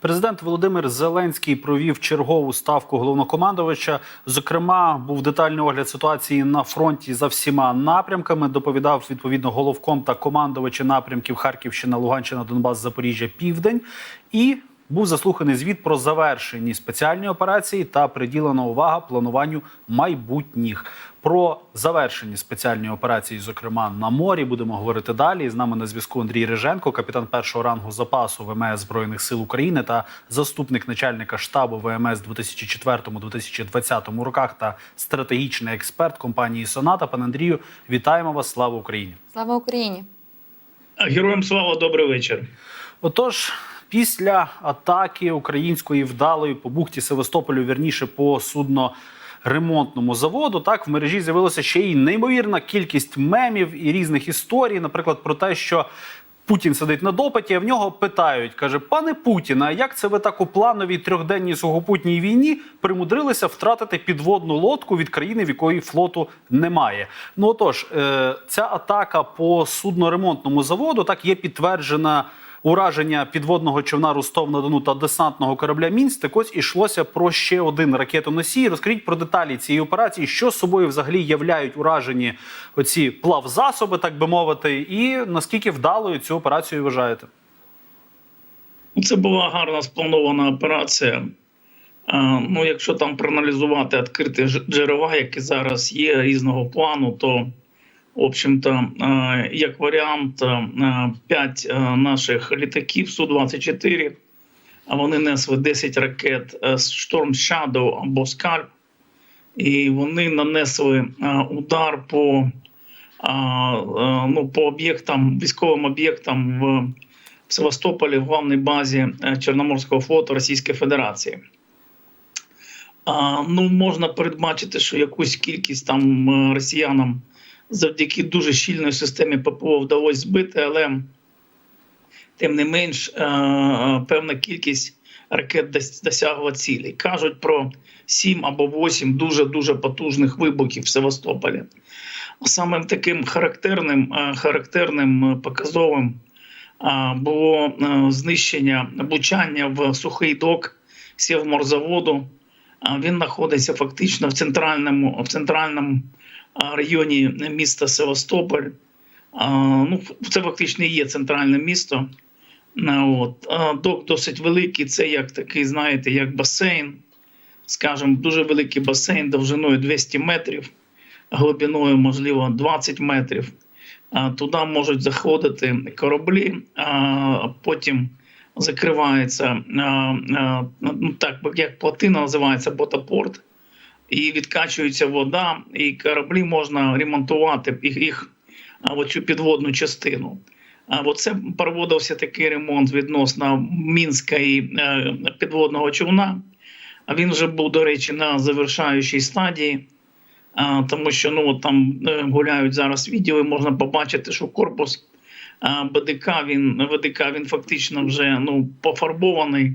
Президент Володимир Зеленський провів чергову ставку головнокомандувача. Зокрема, був детальний огляд ситуації на фронті за всіма напрямками. Доповідав відповідно головком та командувачі напрямків Харківщина, Луганщина, Донбас, Запоріжжя, Південь і був заслуханий звіт про завершені спеціальні операції та приділена увага плануванню майбутніх. Про завершені спеціальні операції, зокрема на морі, будемо говорити далі. З нами на зв'язку Андрій Риженко, капітан першого рангу запасу ВМС Збройних сил України та заступник начальника штабу ВМС 2004-2020 роках та стратегічний експерт компанії Соната. Пане Андрію, вітаємо вас! Слава Україні! Слава Україні! Героям слава, добрий вечір. Отож, після атаки української вдалої по бухті Севастополю, вірніше по судно. Ремонтному заводу так в мережі з'явилася ще й неймовірна кількість мемів і різних історій, наприклад, про те, що Путін сидить на допиті, а в нього питають: каже: Пане Путін, а як це ви так у плановій трьохденній сухопутній війні примудрилися втратити підводну лодку від країни, в якої флоту немає? Ну отож, е, ця атака по судноремонтному заводу так є підтверджена. Ураження підводного човна Ростов на Дону та десантного корабля Мінськ. Так ось ішлося про ще один ракетоносій. Розкажіть про деталі цієї операції, що собою взагалі являють уражені оці плавзасоби, так би мовити, і наскільки вдалою цю операцію вважаєте? Це була гарна спланована операція. Ну, якщо там проаналізувати відкриті джерела, які зараз є різного плану, то в общем-то, е, як варіант, 5 наших літаків Су-24, а вони несли 10 ракет е, Storm Shadow або Скальп, і вони нанесли е, удар по, е, ну, по об'єктам, військовим об'єктам в Севастополі в главній базі е, Чорноморського флоту Російської Федерації. Ну, можна передбачити, що якусь кількість там е, росіянам завдяки дуже щільної системі ППО вдалося збити, але тим не менш е, е, певна кількість ракет досягла цілі. Кажуть про 7 або 8 дуже дуже потужних вибухів в Севастополі. Самим таким характерним, е, характерним показовим було знищення влучання в сухий док Сєвморзаводу. Він знаходиться фактично в центральному, в центральному районі міста Севастополь. Ну, це фактично і є центральне місто. От. Док досить великий, це як такий, знаєте, як басейн, скажімо, дуже великий басейн довжиною 200 метрів, глибиною, можливо, 20 метрів. Туди можуть заходити кораблі, а потім закривається ну, так, як плотина називається ботапорт, і відкачується вода, і кораблі можна ремонтувати їх, їх оцю підводну частину. А оце проводився такий ремонт відносно Мінська і е, підводного човна. А він вже був, до речі, на завершаючій стадії. А, тому що ну там е, гуляють зараз і можна побачити, що корпус а, БДК він ВДК він фактично вже ну пофарбований,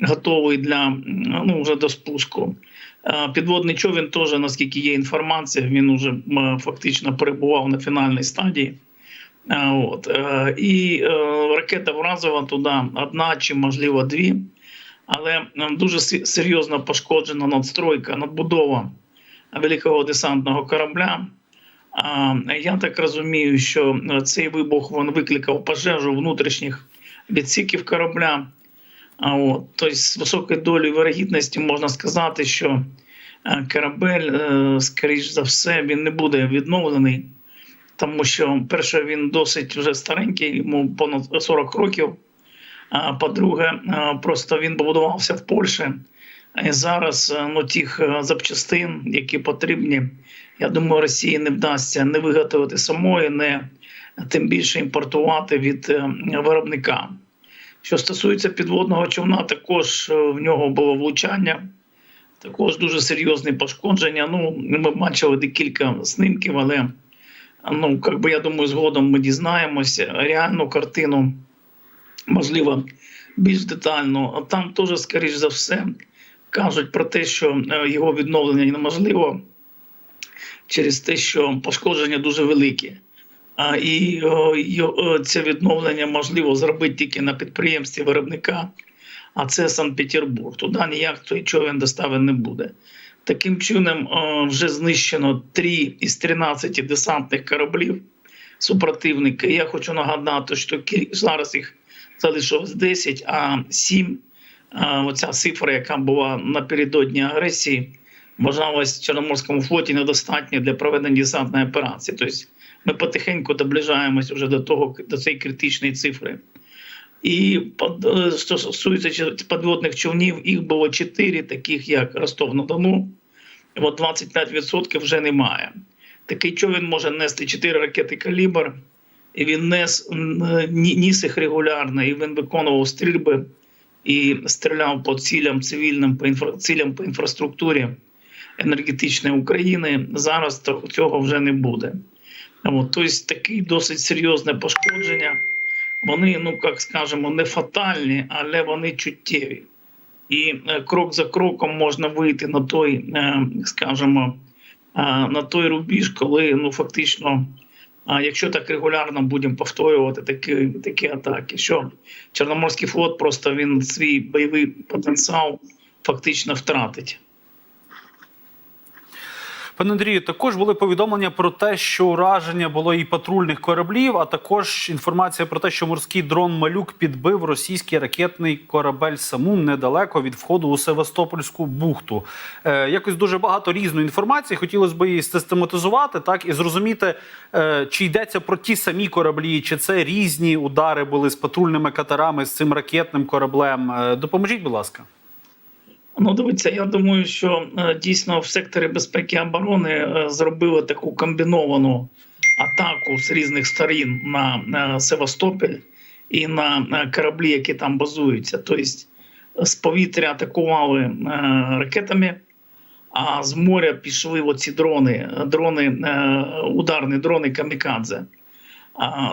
готовий для ну вже до спуску. А, Підводний човен теж, наскільки є інформація, він вже фактично перебував на фінальній стадії. От е, і е, ракета вразила туди одна чи можливо дві, але е, дуже серйозно пошкоджена надстройка, надбудова великого десантного корабля. Я так розумію, що е, цей вибух він викликав пожежу внутрішніх відсіків корабля. А от, тобто, з високою долею вирогідності можна сказати, що е, корабель, е, скоріш за все, він не буде відновлений, тому що, перше, він досить вже старенький, йому понад 40 років. А по-друге, е, просто він побудувався в Польщі. І зараз ну, тих запчастин, які потрібні, я думаю, Росії не вдасться не виготовити самої, не тим більше імпортувати від виробника. Що стосується підводного човна, також е, в нього було влучання, також дуже серйозні пошкодження. Ну, ми бачили декілька снимків, але ну, як би, я думаю, згодом ми дізнаємося реальну картину, можливо, більш детально. А там теж, скоріш за все, кажуть про те, що е, його відновлення неможливо через те, що пошкодження дуже великі. І це відновлення можливо зробити тільки на підприємстві виробника а це Санкт-Петербург. Туди ніяк той човен доставлений не буде. Таким чином, вже знищено 3 із 13 десантних кораблів супротивника. Я хочу нагадати, що зараз їх залишилось 10, а 7, е, оця цифра, яка була напередодні агресії, вважалась в Чорноморському флоті недостатньо для проведення десантної операції. Тобто ми потихеньку доближаємось вже до того до цієї критичної цифри. І под- е, що стосується підводних човнів, їх було 4, таких як Ростов-на-Дону. І От 25% вже немає. Такий човен може нести 4 ракети калібр, і він нес ніс їх регулярно, і він виконував стрільби і стріляв по цілям цивільним, по інфра... цілям по інфраструктурі енергетичної України. Зараз цього вже не буде. Тобто такі досить серйозне пошкодження. Вони, ну як скажемо, не фатальні, але вони чуттєві. І е, крок за кроком можна вийти на той, е, скажімо, е, на той рубіж, коли ну фактично, якщо так регулярно будемо повторювати такі, такі атаки, що Чорноморський флот просто він свій бойовий потенціал фактично втратить. Пане Андрію, також були повідомлення про те, що ураження було і патрульних кораблів, а також інформація про те, що морський дрон Малюк підбив російський ракетний корабель Самум недалеко від входу у Севастопольську бухту. Е, якось дуже багато різної інформації. Хотілося б її систематизувати, так і зрозуміти, е, чи йдеться про ті самі кораблі, чи це різні удари були з патрульними катерами, з цим ракетним кораблем. Е, допоможіть, будь ласка. Ну, дивіться, я думаю, що е, дійсно в секторі безпеки і оборони е, зробили таку комбіновану атаку з різних сторін на, Севастополь і на, кораблі, які там базуються. Тобто з повітря атакували е, ракетами, а з моря пішли оці дрони, дрони, ударні дрони камікадзе.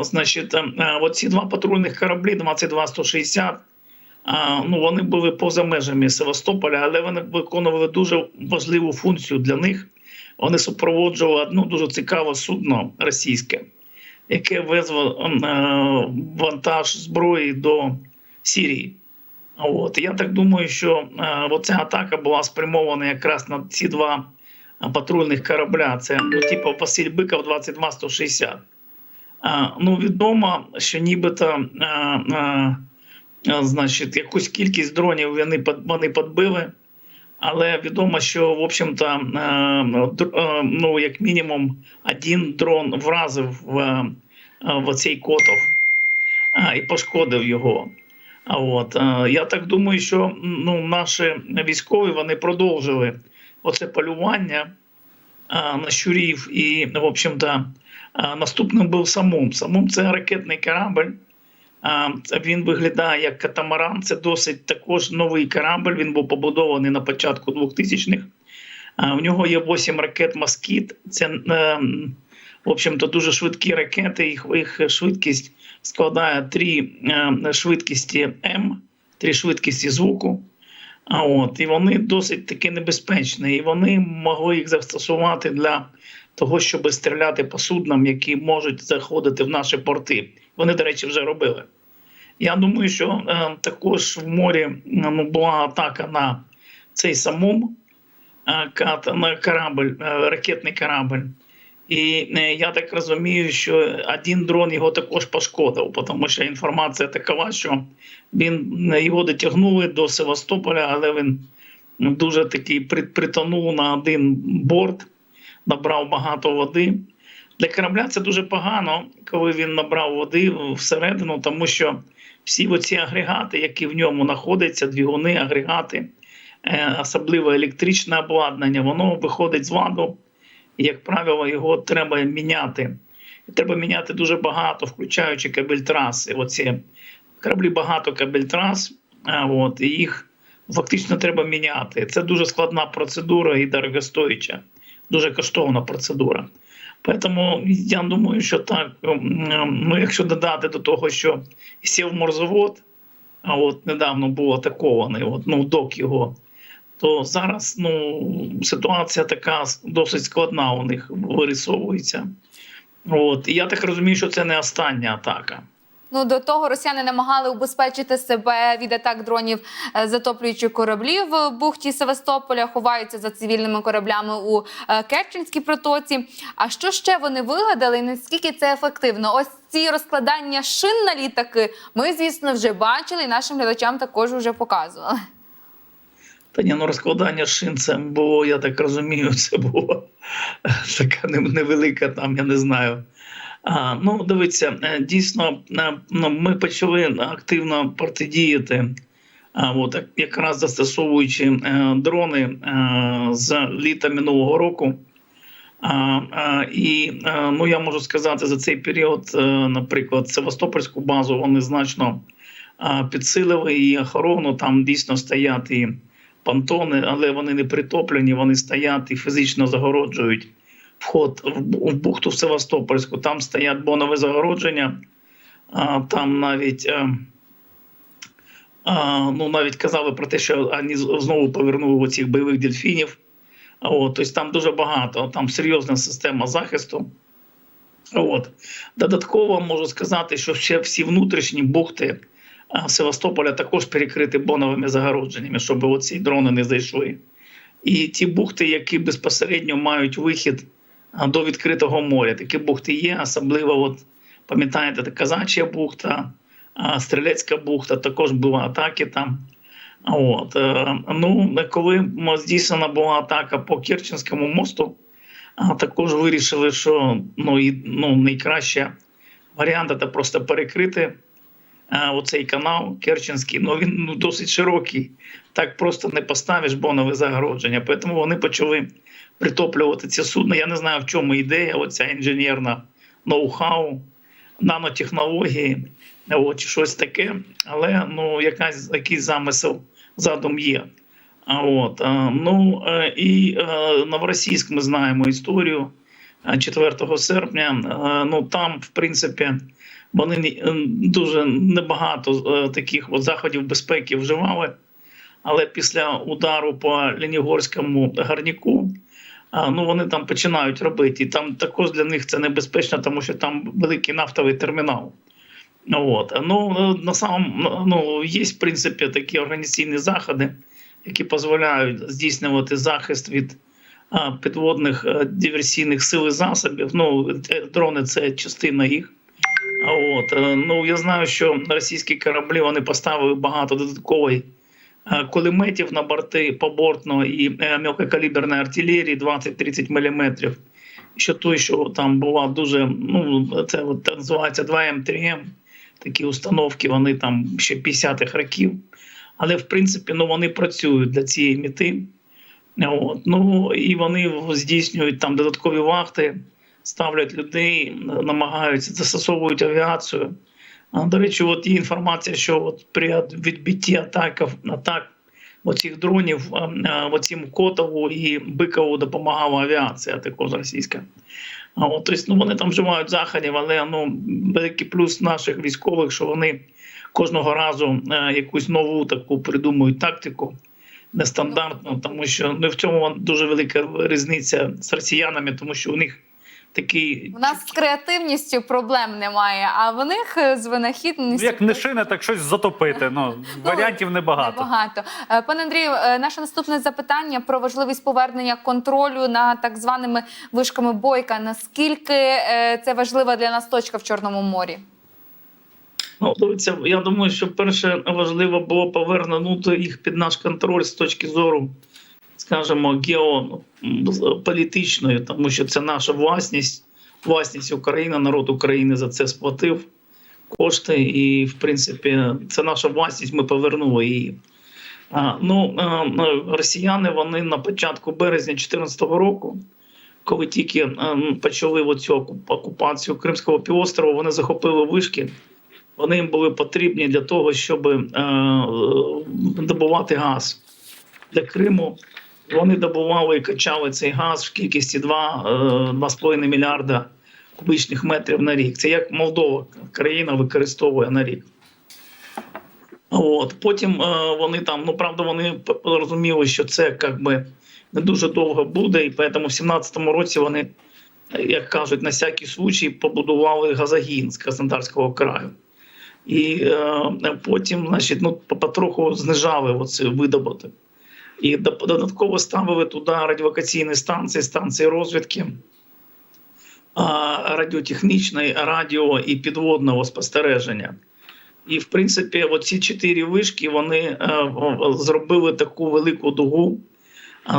Значить, оці два патрульних кораблі 22-160, а, ну, вони були поза межами Севастополя, але вони виконували дуже важливу функцію для них. Вони супроводжували одне дуже цікаве судно російське, яке везло е, вантаж зброї до Сірії. От. Я так думаю, що е, оця атака була спрямована якраз на ці два е, патрульних корабля. Це ну, типу Василь Биков 22-160. Е, ну, відомо, що нібито значить, якусь кількість дронів вони, вони підбили. Але відомо, що в общем-то, е, е, ну, як мінімум, один дрон вразив в, е, в цей котов і пошкодив його. От я так думаю, що ну, наші військові вони продовжили оце полювання на щурів. І, в общем-то, наступним був самум. Самум це ракетний корабль. Він виглядає як катамаран. Це досить також новий корабль. Він був побудований на початку 2000-х. Е, В нього є 8 ракет Москіт. Це е, в общем-то дуже швидкі ракети. Їх, їх швидкість складає 3 е, швидкості М, 3 швидкості звуку. А от, і вони досить таки небезпечні. І вони могли їх застосувати для того, щоб стріляти по суднам, які можуть заходити в наші порти. Вони, до речі, вже робили. Я думаю, що е, також в морі ну, була атака на цей самум е, на корабль, е, ракетний корабль. І е, я так розумію, що один дрон його також пошкодив, тому що інформація така, що він е, його дотягнули до Севастополя, але він дуже такий при- притонув на один борт, набрав багато води. Для корабля це дуже погано, коли він набрав води всередину, тому що всі оці агрегати, які в ньому знаходяться, двигуни, агрегати, е, особливо електричне обладнання, воно виходить з ладу. І, як правило, його треба міняти. І треба міняти дуже багато, включаючи кабель траси. Оці кораблі багато кабель трас, от, і їх фактично треба міняти. Це дуже складна процедура і дорогостояча, дуже коштовна процедура. Тому я думаю, що так, ем, ем, ну якщо додати до того, що сів морзовод, а от недавно був атакований, от, ну, док його, то зараз ну, ситуація така досить складна у них вирисовується. От. І я так розумію, що це не остання атака. Ну до того росіяни намагали убезпечити себе від атак дронів, е, затоплюючи кораблі в бухті Севастополя, ховаються за цивільними кораблями у е, Керченській протоці. А що ще вони вигадали? Наскільки це ефективно? Ось ці розкладання шин на літаки. Ми, звісно, вже бачили, і нашим глядачам також вже показували. Та ні, ну розкладання шин це було, я так розумію, це було така невелика там, я не знаю. А, ну, дивіться, е, дійсно, ну, ми почали активно протидіяти, а, от, якраз застосовуючи е, дрони е, з літа минулого року. А, а, і е, ну, я можу сказати, за цей період, е, наприклад, Севастопольську базу вони значно а, підсилили і охорону. Там дійсно стоять і понтони, але вони не притоплені, вони стоять і фізично загороджують вход в бухту Севастопольську. Там стоять бонове загородження, там навіть. е, ну, навіть казали про те, що вони знову повернули оцих бойових дельфінів. От, тобто там дуже багато, там серйозна система захисту. От. Додатково можу сказати, що ще всі внутрішні бухти Севастополя також перекриті боновими загородженнями, щоб оці дрони не зайшли. І ті бухти, які безпосередньо мають вихід до відкритого моря. Такі бухти є, особливо, от, пам'ятаєте, та Казачя бухта, Стрілецька бухта, також були атаки там. От, е, ну, коли здійснена була атака по Керченському мосту, також вирішили, що ну, і, ну, найкраще варіант це просто перекрити оцей канал Керченський. Ну він ну, досить широкий. Так просто не поставиш бонове загородження. Тому вони почали притоплювати ці судна. Я не знаю, в чому ідея, оця інженерна ноу-хау, нанотехнології, от, щось таке. Але ну, якась, якийсь замисел задум є. А от ну е, і е, Новоросійськ ми знаємо історію е, 4 серпня. Е, Ну там, в принципі, вони е, дуже небагато е, таких от заходів безпеки вживали. Але після удару по Ленігорському гарніку, ну вони там починають робити. І там також для них це небезпечно, тому що там великий нафтовий термінал. От. Ну, на самом, ну, є, в принципі, такі організаційні заходи, які дозволяють здійснювати захист від підводних диверсійних сил і засобів. Ну, е, дрони це частина їх. От, е, ну, я знаю, що російські кораблі вони поставили багато додаткової е, кулеметів на борти побортно і е, мелкокаліберної артилерії 20-30 мм. Що той, що там була дуже, ну це от називається 2М3М, такі установки, вони там ще 50-х років. Але в принципі ну, вони працюють для цієї мети. От. Ну, і вони здійснюють там додаткові вахти, ставлять людей, намагаються застосовують авіацію. До речі, от є інформація, що от при відбитті атаків, атак оцих дронів оцім Котову і Бикову допомагала авіація, також російська. А от, тобто, ну, вони там вживають заходів, але ну, великий плюс наших військових, що вони кожного разу е, якусь нову таку придумують тактику нестандартну, тому що ну, в цьому дуже велика різниця з росіянами, тому що у них такий У нас з креативністю проблем немає, а в них е, з Ну, винахідністю як не шини, так щось затопити. Ну, варіантів небагато. Небагато. Е, Пане Андрію, е, наше наступне запитання про важливість повернення контролю над так званими вишками бойка. Наскільки це важлива для нас точка в Чорному морі? Ну, дивіться, я думаю, що перше важливо було повернути їх під наш контроль з точки зору, скажімо, геополітичної, тому що це наша власність, власність України, народ України за це сплатив кошти, і, в принципі, це наша власність, ми повернули її. Ну, а, ну, росіяни вони на початку березня 2014 року, коли тільки почали оцю окуп- окупацію Кримського півострова, вони захопили вишки. Вони їм були потрібні для того, щоб е, добувати газ для Криму. Вони добували і качали цей газ в кількості 2, е, 2,5 мільярда кубічних метрів на рік. Це як Молдова країна використовує на рік. От потім е, вони там, ну правда, вони п- розуміли, що це як би не дуже довго буде, і тому в 17-му році вони, як кажуть, на всякий случай побудували газогін з Краснодарського краю. І е, потім, значить, ну, потроху знижали оцей видобуток. І до- додатково ставили туди радіолокаційні станції, станції розвідки, а, радіотехнічної, радіо і підводного спостереження. І, в принципі, оці чотири вишки вони е, зробили таку велику дугу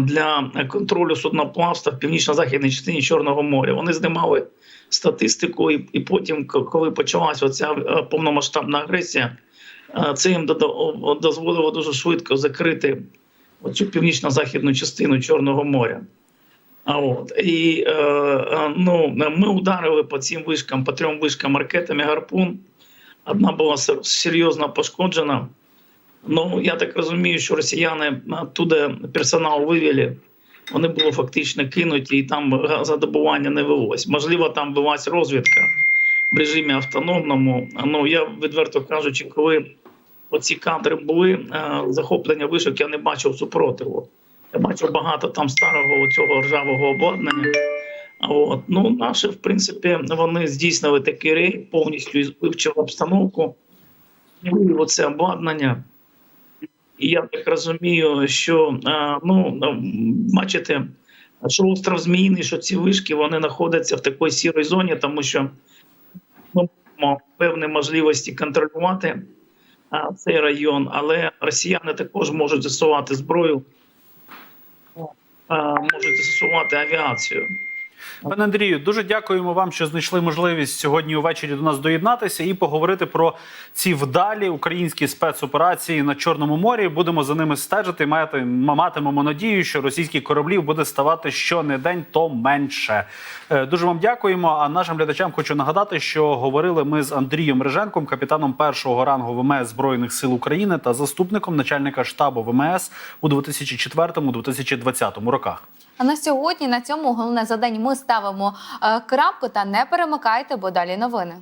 для контролю судноплавства в північно-західній частині Чорного моря. Вони знімали статистику, і, потім, коли почалася оця е, повномасштабна агресія, е, це їм дозволило дуже швидко закрити оцю північно-західну частину Чорного моря. А от і е, е, ну, ми ударили по цим вишкам, по трьом вишкам ракетами гарпун. Одна була серйозно пошкоджена. Ну, я так розумію, що росіяни туди персонал вивели. Вони були фактично кинуті, і там задобування не велось. Можливо, там велась розвідка в режимі автономному. Ну я відверто кажучи, коли оці кадри були е, захоплення вишок, я не бачив супротиву. Я бачив багато там старого цього ржавого обладнання. От. Ну, наші, в принципі, вони здійснили такий рейд, повністю вивчили обстановку, виявили це обладнання. І я так розумію, що е, ну, е, бачите, що остров Зміїний, що ці вишки вони знаходяться в такій сірій зоні, тому що ми маємо певні можливості контролювати цей район, але росіяни також можуть застосувати зброю, можуть застосувати авіацію. Пане Андрію, дуже дякуємо вам, що знайшли можливість сьогодні увечері до нас доєднатися і поговорити про ці вдалі українські спецоперації на Чорному морі. Будемо за ними стежити. Мати матимемо надію, що російських кораблів буде ставати щонедень, то менше. Е, Дуже вам дякуємо. А нашим глядачам хочу нагадати, що говорили ми з Андрієм Риженком, капітаном першого рангу ВМС Збройних сил України та заступником начальника штабу ВМС у 2004-2020 роках. А на сьогодні на цьому головне за ми ставимо е, крапку та не перемикайте, бо далі новини.